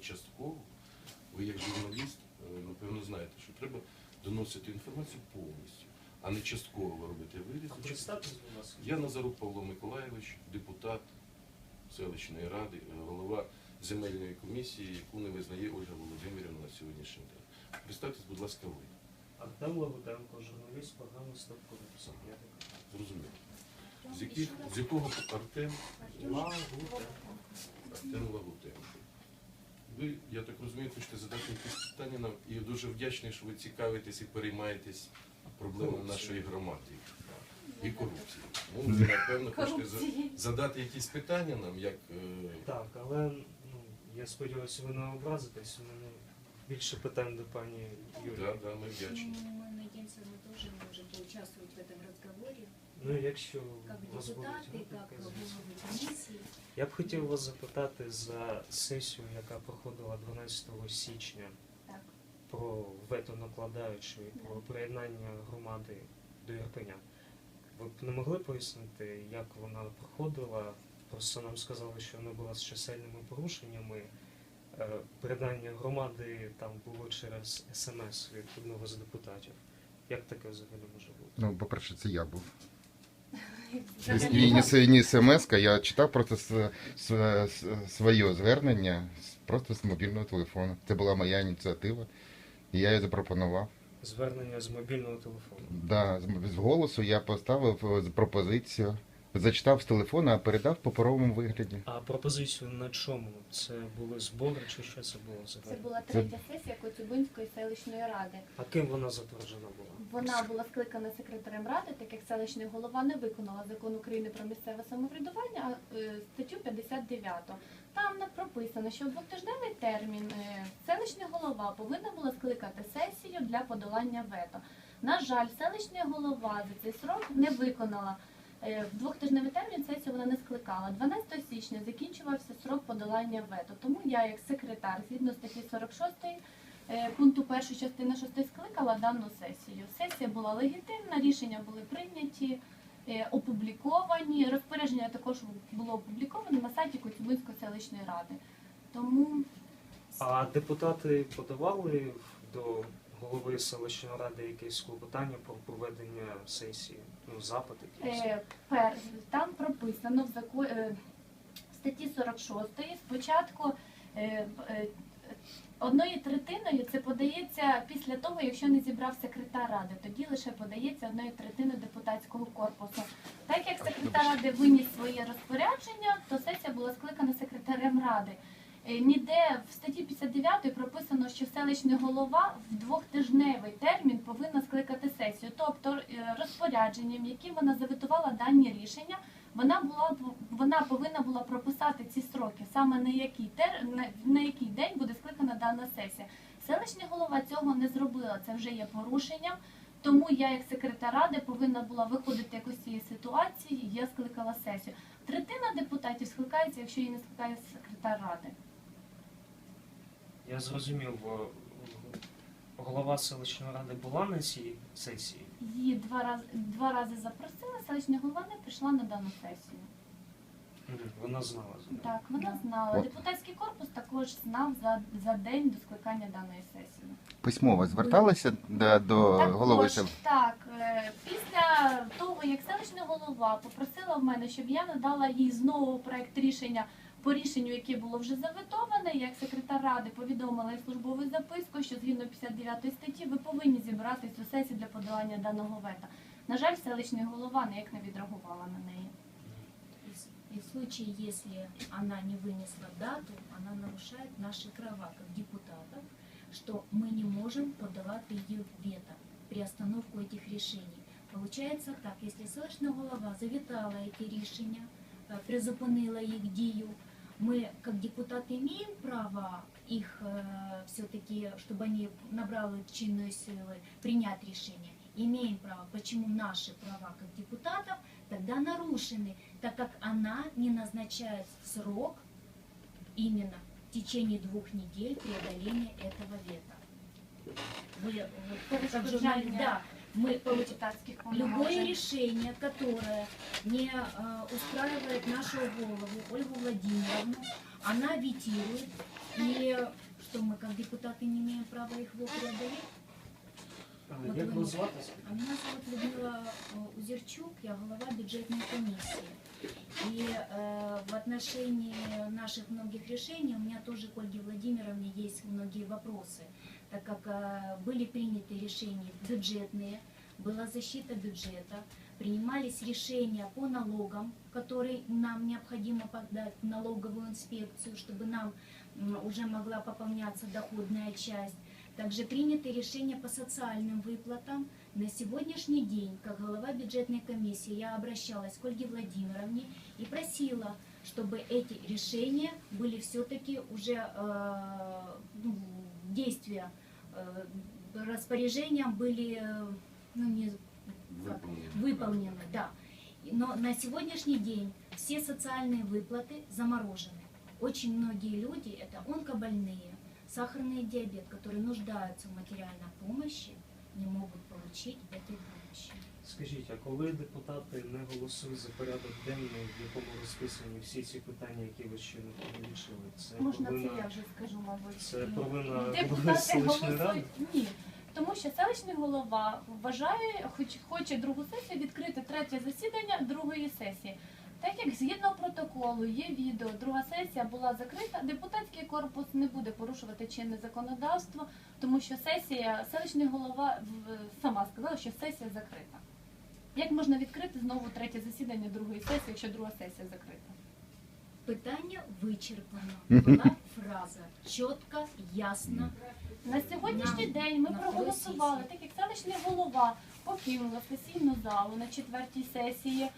частково. Ви як журналіст, е, напевно, знаєте, що треба доносити інформацію повністю, а не частково робити ласка. Я Назарук Павло Миколайович, депутат селищної ради, е, голова земельної комісії, яку не визнає Ольга Володимирівна на сьогоднішній день. Представтесь, будь ласка, ви. Артем Лагутенко, журналіст програми. Я. Зрозуміло. З, яких, з якого Артем? Лагутенко. Артем Лагутенко Ви, я так розумію, хочете задати якісь питання нам і дуже вдячний, що ви цікавитесь і переймаєтесь проблемами Корупції. нашої громади і корупції. Ну, ви, напевно, хочете за- Корупції. задати якісь питання нам, як е, Так, але ну, я сподіваюся, ви не образитесь. У мене більше питань до пані Юлії. да, да, ми вдячні. Ну, мы надеемся, мы тоже можем поучаствовать в этом разговоре, Ну, якщо у вас будуть комиссии. Я б хотів вас запитати за сесію, яка проходила 12 січня Так. про вето накладаючу і про приєднання громади до Ірпеня. Ви б не могли пояснити, як вона проходила? Просто нам сказали, що вона була з чисельними порушеннями. Е, Приєднання громади там було через смс від одного з депутатів. Як таке взагалі може бути? Ну, по-перше, це я був. Ні, не, не смс, я читав просто с, с, с- своє звернення просто з мобільного телефону. Це була моя ініціатива, і я її запропонував. Звернення з мобільного телефону. Да, з, з голосу я поставив е, пропозицію, зачитав з телефону, а передав в паперовому вигляді. А пропозицію на чому? Це були збори чи що це було Це взагалі? була третя сесія Коцюбинської селищної ради. А ким вона затверджена була? Вона була скликана секретарем ради, так як селищний голова не виконала закон України про місцеве самоврядування, а е, статтю 59. Там не прописано, що у двотижневий термін е, селищний голова повинна була скликати сесію для подолання вето. На жаль, селищний голова за цей срок не виконала. Е, В двохтижневий термін сесію вона не скликала. 12 січня закінчувався срок подолання вето. Тому я, як секретар, згідно статті 46 е, пункту першої частини 6 скликала дану сесію. Сесія була легітимна, рішення були прийняті, е, опубліковані. Розпорядження також було опубліковане на сайті Коцюбинської селищної ради. Тому А депутати подавали до голови селищної ради якесь клопотання про проведення сесії, ну запит якийсь? е, пер, там прописано в зако, е, в статті 46 спочатку е, е, одною третиною це подається після того, якщо не зібрав секретар ради, тоді лише подається одною третиною депутатського корпусу. Так як секретар ради виніс своє розпорядження, то сесія була скликана секретарем ради. Е, Ніде в статті 59 прописано, що селищний голова в двохтижневий термін повинна скликати сесію. Тобто е, розпорядженням, яким вона завітувала дані рішення, вона була вона повинна була прописати ці строки, саме на який тер на, на який день буде скликана дана сесія. Селищний голова цього не зробила. Це вже є порушенням. Тому я, як секретар ради, повинна була виходити якось з цієї ситуації. Я скликала сесію. Третина депутатів скликається, якщо її не скликає секретар ради. Я зрозумів, бо голова селищної ради була на цій сесії. Її два рази два рази запросили. Селищна голова не прийшла на дану сесію. Вона знала. Так, вона знала. От. Депутатський корпус також знав за, за день до скликання даної сесії. Письмово зверталися до, до голови Також, сел. так, е, після того, як селищна голова попросила в мене, щоб я надала їй знову проект рішення по рішенню, яке було вже заветоване, як секретар ради повідомила і службову записку, що згідно 59 статті ви повинні зібрати цю сесію для подолання даного вета. На жаль, селищний голова ніяк не відреагувала на неї. И с- И в случае, если она не вынесла дату, она нарушает наши права как депутатов, что мы не можем подавать ее вето, приостановку этих решений. Получается так, если селищна голова завітала эти рішення, е, призупинила їх дію, мы как депутаты имеем право их э, все-таки, чтобы они набрали чинную силу, принять решение? Имеем право. Почему наши права как депутатов тогда нарушены, так как она не назначает срок именно в течение двух недель преодоления этого вета. Вы, вот, как журналист, да, мы Любое решение, которое не э, устраивает нашу голову, Ольгу Владимировну, она ветирует. И как депутаты не имеем права их преодолеть. А, Вот Як вас звати? А меня зовут Людмила э, Узерчук, я глава бюджетной комиссии. И э, в отношении наших многих решений у меня тоже к Ольге Владимировне есть многие вопросы, так как э, были приняты решения бюджетные, была защита бюджета, принимались решения по налогам, которые нам необходимо подать в налоговую инспекцию, чтобы нам уже могла пополняться доходная часть. Также приняты решения по социальным выплатам. На сегодняшний день, как глава бюджетной комиссии, я обращалась к Ольге Владимировне и просила, чтобы эти решения были все-таки уже э, ну, действия, э, распоряжения были э, ну, не, как, Выполнено. выполнены, да. Но на сегодняшний день все социальные выплаты заморожены. Очень многие люди, это онкобольные, сахарный диабет, которые нуждаются в материальной помощи, не могут получить этой помощи. Скажіть, а коли депутати не голосують за порядок денний, в якому розписані всі ці питання, які ви ще не перелічили, це Можна це я вже скажу, мабуть. це провина голови Депутати селищної ради? голосують ні. Тому що селищний голова вважає, хоч хоче другу сесію відкрити третє засідання другої сесії. Так як згідно протоколу є відео, друга сесія була закрита, депутатський корпус не буде порушувати чинне законодавство, тому що сесія, селищний голова в- сама сказала, що сесія закрита. Як можна відкрити знову третє засідання другої сесії, якщо друга сесія закрита? Питання вичерпано. Була фраза чітко, ясно. На сьогоднішній На- день ми на проголосували, так як селищний голова покинула сесійну залу на четвертій сесії.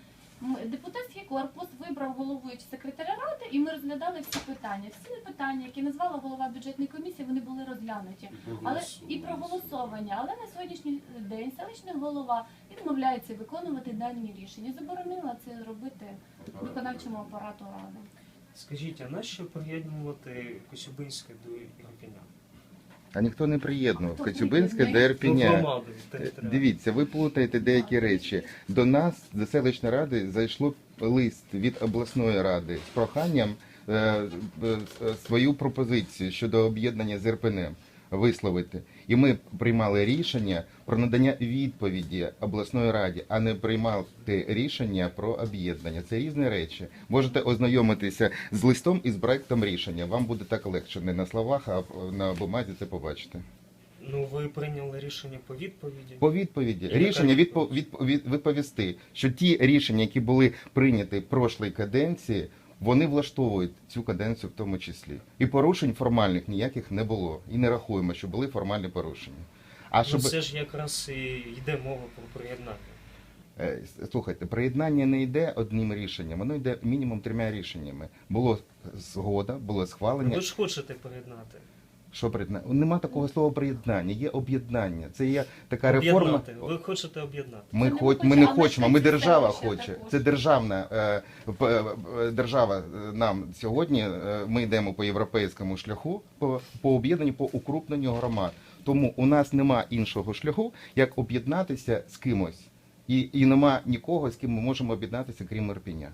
м- Депутатський корпус вибрав головуючу секретаря ради, і ми розглядали всі питання. Всі питання, які назвала голова бюджетної комісії, вони були розглянуті. Але і проголосовані. Але на сьогоднішній день селищний голова відмовляється виконувати дані рішення. Заборонила це робити виконавчому апарату ради. Скажіть, а нащо приєднувати Косюбинське до Ірпеня? А ніхто не приєднував. Хто Коцюбинське до приєднує? Ну, Ірпіня. Е. Дивіться, ви плутаєте деякі речі. До нас, до селищної ради, зайшло лист від обласної ради з проханням е, е, е, свою пропозицію щодо об'єднання з РПН висловити. І ми приймали рішення про надання відповіді обласної раді, а не приймати рішення про об'єднання. Це різні речі. Можете ознайомитися з листом і з проектом рішення. Вам буде так легше не на словах, а на бумазі це побачите. Ну, ви прийняли рішення по відповіді. По відповіді І рішення відпо, відповідь? відпо, від, відповісти, що ті рішення, які були прийняті в прошлої каденції, вони влаштовують цю каденцію в тому числі. І порушень формальних ніяких не було. І не рахуємо, що були формальні порушення. А щоб Ну, це ж якраз і йде мова про приєднання. Е, слухайте, приєднання не йде одним рішенням, воно йде мінімум трьома рішеннями. Було згода, було схвалення. Ви ж хочете приєднати. Що приєднання? Нема такого слова приєднання, є об'єднання. Це є така реформа. Об'єднати. Ви хочете об'єднати. Ми, Це не хоч, ми не хочемо, хочемо, ми держава хоче. також. Це державна е, п- е, держава е, нам сьогодні. е, Ми йдемо по європейському шляху по, по об'єднанню, по укрупненню громад. Тому у нас нема іншого шляху, як об'єднатися з кимось. І, і нема нікого, з ким ми можемо об'єднатися, крім Ірпіня.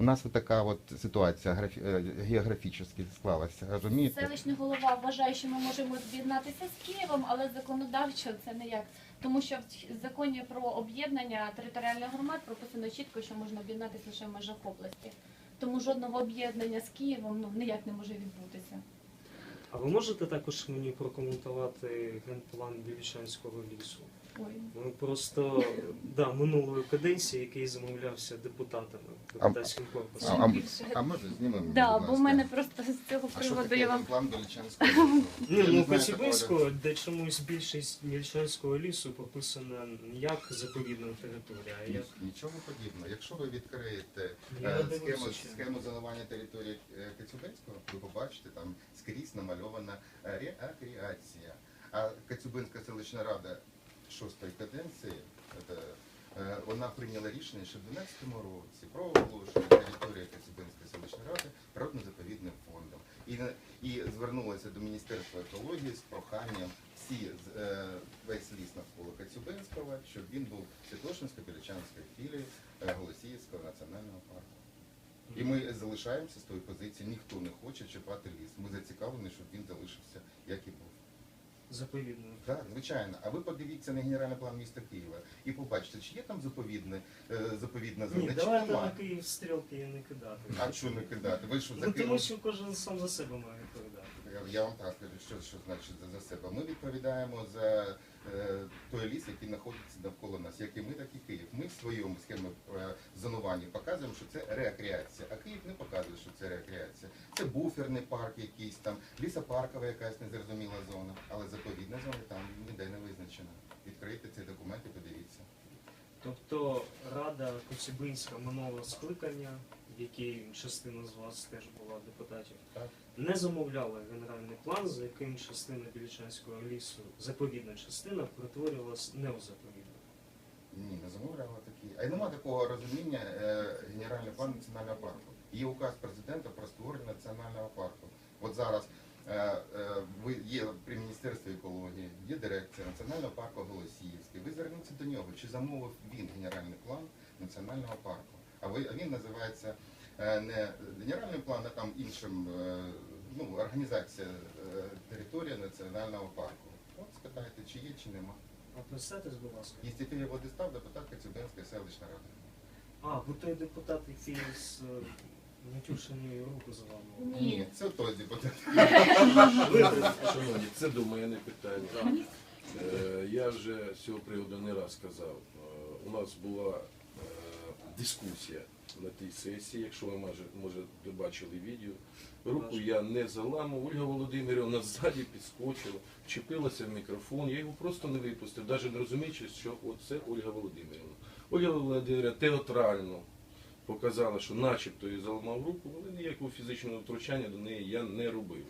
У нас от така от ситуація графі, е, географічно склалася. Розумієте? Селищний голова вважає, що ми можемо об'єднатися з Києвом, але законодавчо це не як. Тому що в законі про об'єднання територіальних громад прописано чітко, що можна об'єднатися лише в межах області. Тому жодного об'єднання з Києвом ну ніяк не може відбутися. А ви можете також мені прокоментувати генплан Білічанського лісу? Ой. Ну просто да, минулої каденції, який замовлявся депутатами, депутатським корпусом. а, а може знімемо? Да, бо в мене просто з цього А що приводу таке я вам план Величанського? лісу? Ні, ну. Коцюбинського, де чомусь більшість Мільчанського лісу прописана не як заповідна територія, а як Нічого подібного. Якщо ви відкриєте Я е, дивився схему, ще. схему заливання території е, Коцюбинського, ви побачите там скрізь намальована е, рекреація. А Коцюбинська селищна рада шостої каденції, е, вона прийняла рішення ще в 2012 році про оголошення території Коцюбинської селищної ради природно-заповідним фондом. І, і звернулася до Міністерства екології з проханням всі е, весь ліс навколо Коцюбинського, щоб він був Святошинсько-Біличанською філією е, Голосіївського національного парку. І ми залишаємося з тої позиції. Ніхто не хоче чіпати ліс. Ми зацікавлені, щоб він залишився, як і був. Заповідною. Так, звичайно. А ви подивіться на генеральний план міста Києва і побачите, чи є там заповідне, е, заповідна Ні, зона, чи давайте на нема. Київ стрілки не кидати. А що не кидати? Ви що за Ну, Києвом? тому що кожен сам за себе має відповідати. Я вам так скажу, що, що значить за, за себе. Ми відповідаємо за той ліс, який знаходиться навколо нас, як і ми, так і Київ. Ми в своєму схемі е, зонування показуємо, що це рекреація, а Київ не показує, що це рекреація. Це буферний парк якийсь там, лісопаркова якась незрозуміла зона, але заповідна зона там ніде не визначена. Відкрийте цей документ і подивіться. Тобто Рада Коцюбинська минулого скликання, в якій частина з вас теж була депутатів, Так. Не замовляла генеральний план, за яким частина Білічанського лісу, заповідна частина, перетворювалась не у заповідну. Ні, не замовляла такі. А й нема такого розуміння е, генеральний план національного парку. Є указ президента про створення національного парку. От зараз е, е, є при міністерстві екології, є дирекція національного парку Голосіївський. Ви зверніться до нього, чи замовив він генеральний план національного парку. А ви а він називається е, не генеральний план, а там іншим е, ну, організація е, територія національного парку. От спитайте, чи є, чи нема. А представтесь, будь ласка. Єстефія Владислав, депутат Коцюбинської селищної ради. А, ви той депутат, який з е, Матюшиною руку заламував. Ні. це той депутат. Шановні, це до мене питання. Е, Я вже з цього приводу не раз казав. Е, У нас була е, дискусія на тій сесії, якщо ви може, може бачили відео. Руку я не заламав, Ольга Володимирівна ззаді підскочила, вчепилася в мікрофон, я його просто не випустив, навіть не розуміючи, що оце Ольга Володимирівна. Ольга Володимирівна театрально показала, що начебто їй заламав руку, але ніякого фізичного втручання до неї я не робив.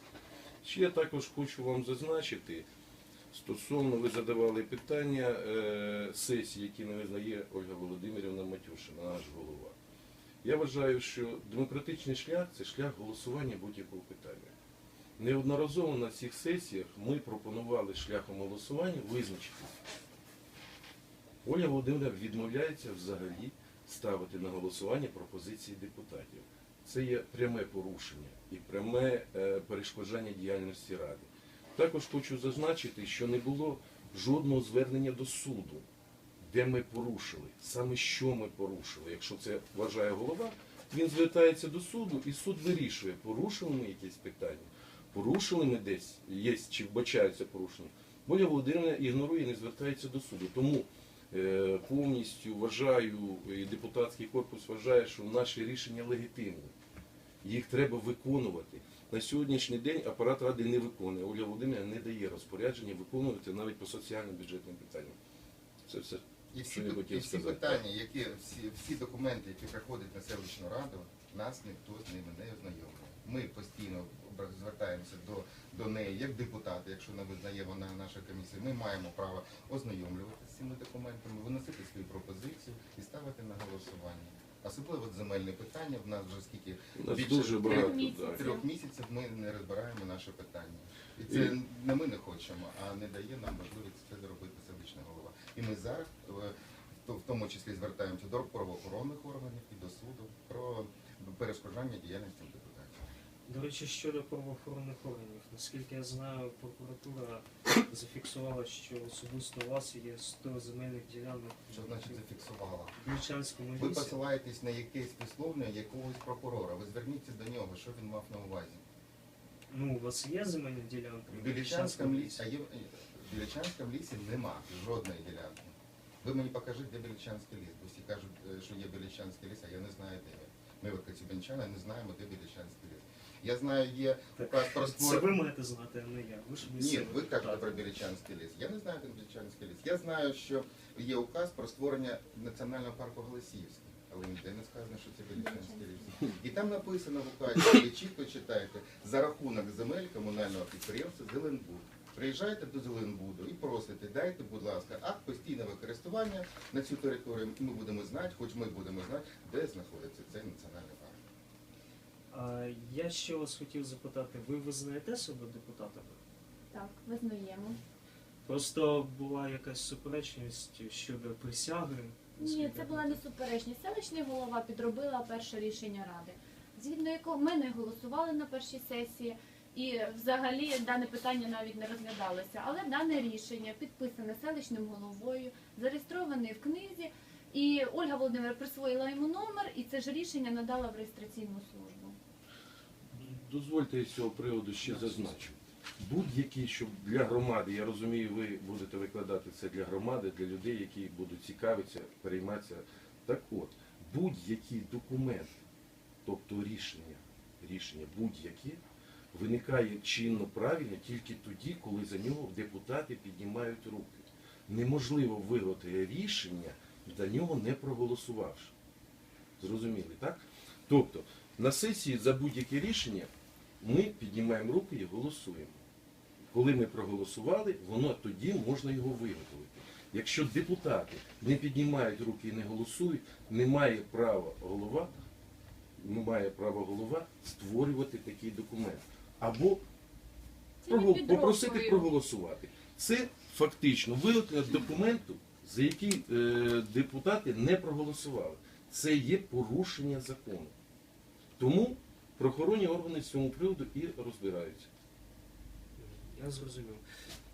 Ще я також хочу вам зазначити, стосовно ви задавали питання е, сесії, які не визнає Ольга Володимирівна Матюшина, наш голова. Я вважаю, що демократичний шлях це шлях голосування будь-якого питання. Неодноразово на цих сесіях ми пропонували шляхом голосування визначитися. Ольга Володимирівна відмовляється взагалі ставити на голосування пропозиції депутатів. Це є пряме порушення і пряме е, перешкоджання діяльності Ради. Також хочу зазначити, що не було жодного звернення до суду, де ми порушили, саме що ми порушили. Якщо це вважає голова, він звертається до суду і суд вирішує, порушили ми якесь питання, порушили ми десь, є чи вбачаються порушення. Оля Володимирівна ігнорує і не звертається до суду. Тому е, повністю вважаю, і депутатський корпус вважає, що наші рішення легітимні. Їх треба виконувати. На сьогоднішній день апарат ради не виконує. Оля Володимирівна не дає розпорядження виконувати навіть по соціально-бюджетним питанням. Це все. І всі, я хотів і всі сказати. питання, які всі, всі документи, які приходять на селищну раду, нас ніхто з ними не ознайомлює. Ми постійно звертаємося до, до неї як депутати, якщо не визнає вона наша комісія. Ми маємо право ознайомлюватися з цими документами, виносити свої пропозиції і ставити на голосування. Особливо земельне питання. В нас вже скільки нас Більше дуже трьох багато. місяців. трьох місяців ми не розбираємо наше питання. І це І- не ми не хочемо, а не дає нам можливість це зробити. І ми зараз в тому числі звертаємося до правоохоронних органів і до суду про перешкоджання діяльності депутатів. До речі, щодо правоохоронних органів, наскільки я знаю, прокуратура зафіксувала, що особисто у вас є 100 земельних ділянок Що значить зафіксувала? в Більчанському Ви посилаєтесь на якесь висловлення якогось прокурора. Ви зверніться до нього, що він мав на увазі. Ну, у вас є земельні ділянки В Білічанському лісі, а є в Білічанському лісі нема жодної ділянки. Ви мені покажіть, де Білічанський ліс. Бо всі кажуть, е, що є Білічанський ліс, а я не знаю, де він. Ми, от Коцюбинчани, не знаємо, де Білічанський ліс. Я знаю, є указ про Це створення. ви маєте знати, а не я. Ви ж Ні, місцевий ви кажете депутат. про Білічанський ліс. Я не знаю, де Білічанський ліс. Я знаю, що є указ про створення національного парку Голосіївський. Але ніде не сказано, що це Білічанський ліс. І там написано в указі, ви чітко читаєте, за рахунок земель комунального підприємства Зеленбуд. Приїжджайте до Зеленбуду і просите, дайте, будь ласка, акт постійного користування на цю територію. Ми будемо знати, хоч ми будемо знати, де знаходиться цей національний парк. А я ще вас хотів запитати, ви визнаєте себе депутатами? Так, визнаємо. Просто була якась суперечність щодо присяги. Ні, це була не суперечність. Селищний голова підробила перше рішення ради. згідно якого ми не голосували на першій сесії. І взагалі дане питання навіть не розглядалося. Але дане рішення підписане селищним головою, зареєстроване в книзі, і Ольга Володимир присвоїла йому номер, і це ж рішення надала в реєстраційну службу. Дозвольте я з цього приводу ще зазначу. Будь-які, щоб для громади, я розумію, ви будете викладати це для громади, для людей, які будуть цікавитися, перейматися. Так от, будь-які документи, тобто рішення, рішення будь-які, виникає чинно правильно тільки тоді, коли за нього депутати піднімають руки. Неможливо виготовити рішення, за нього не проголосувавши. Зрозуміли, так? Тобто, на сесії за будь-яке рішення ми піднімаємо руки і голосуємо. Коли ми проголосували, воно тоді можна його виготовити. Якщо депутати не піднімають руки і не голосують, не має права голова, не має права голова створювати такий документ. Або прогол- попросити проголосувати. Це фактично виготовлення документу, за який е, депутати не проголосували. Це є порушення закону. Тому правоохоронні органи з цього приводу і розбираються. Я зрозумів.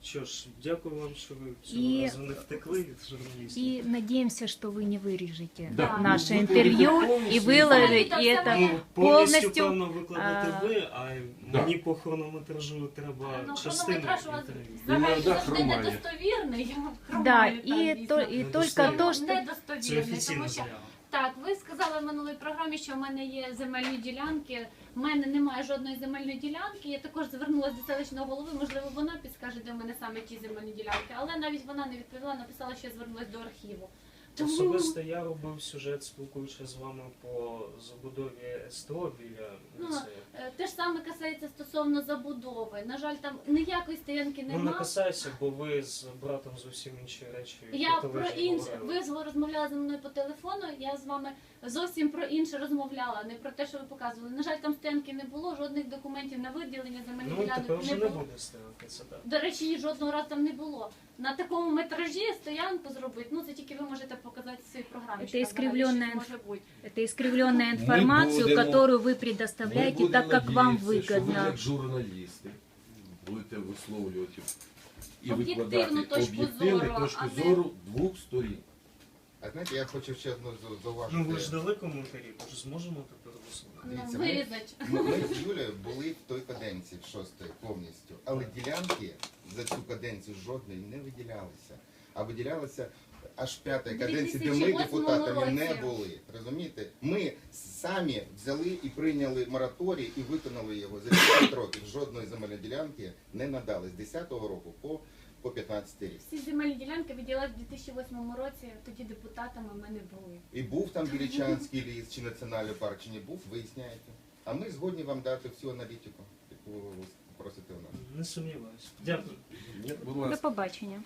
Що ж, дякую вам, що ви цього І- разу не втекли від журналістів. И надеемся, что вы не вырежете Да. наше Ну, интервью повністю. и выложите Взагалі, это там Ну, повністю, повністю, певно, викладете а, ви, а Да. мені по хронометражу треба Ну, частину хронометраж у вас інтерв'ю. взагалі да, завжди хромає. недостовірний. Да, Хромає там, и, дійсно. то, и Ну, только достойно. то, что... Це недостовірний, офіційна тому що заява. так, ви сказали в минулій програмі, що в мене є земельні ділянки. У мене немає жодної земельної ділянки. Я також звернулася до селищного голови. Можливо, вона підскаже, де в мене саме ті земельні ділянки. Але навіть вона не відповіла, написала, що я звернулася до архіву. Особисто я робив сюжет, спілкуючись з вами по забудові СТО біля Ну, ліцею. е, те ж саме касається стосовно забудови. На жаль, там ніякої стоянки Ну, не немає. касайся, бо ви з братом зовсім інші речі. Я по про інше. говорили. Ви з- розмовляли зі мною по телефону. Я з вами зовсім про інше розмовляла, не про те, що ви показували. На жаль, там стоянки не було, жодних документів на виділення земельних Ну, тепер ділянок вже не не було. буде стоянки, це так. До речі, її жодного разу там не було. На такому метражі стоянку зробити. Ну це тільки ви можете показати в своїй програмі. Це що там взагалі іскривлене щось може бути. Это искривленная информацию, будем- которую вы Ми предоставляете будемо так, как вам надіятися, що ви выгодно. як журналісти будете висловлювати і Об'єктивну викладати точку об'єктивну зору, точку а не- зору двох сторін. А знаєте, я хочу ще одну з- зауважити. Ну ви ж дали коментарі, тож зможемо тепер висловити. Ну, Дивіться, ми- вирізати. Ми, ми з Юлею були в той каденції, в шостої повністю. Але ділянки за цю каденцію жодної не виділялися. А виділялися аж в п'ятій каденції, де ми 2008 депутатами не році. були. Розумієте? Ми самі взяли і прийняли мораторій і виконали його за 10 років. Жодної земельної ділянки не надали з 10-го року по, по 15 рік. Всі земельні ділянки виділили в 2008 році. Тоді депутатами ми не були. І був там Білічанський ліс, чи національний парк, чи не був, виясняєте. А ми згодні вам дати всю аналітику, яку ви просите у нас. Не сумніваюся. Дякую. До побачення.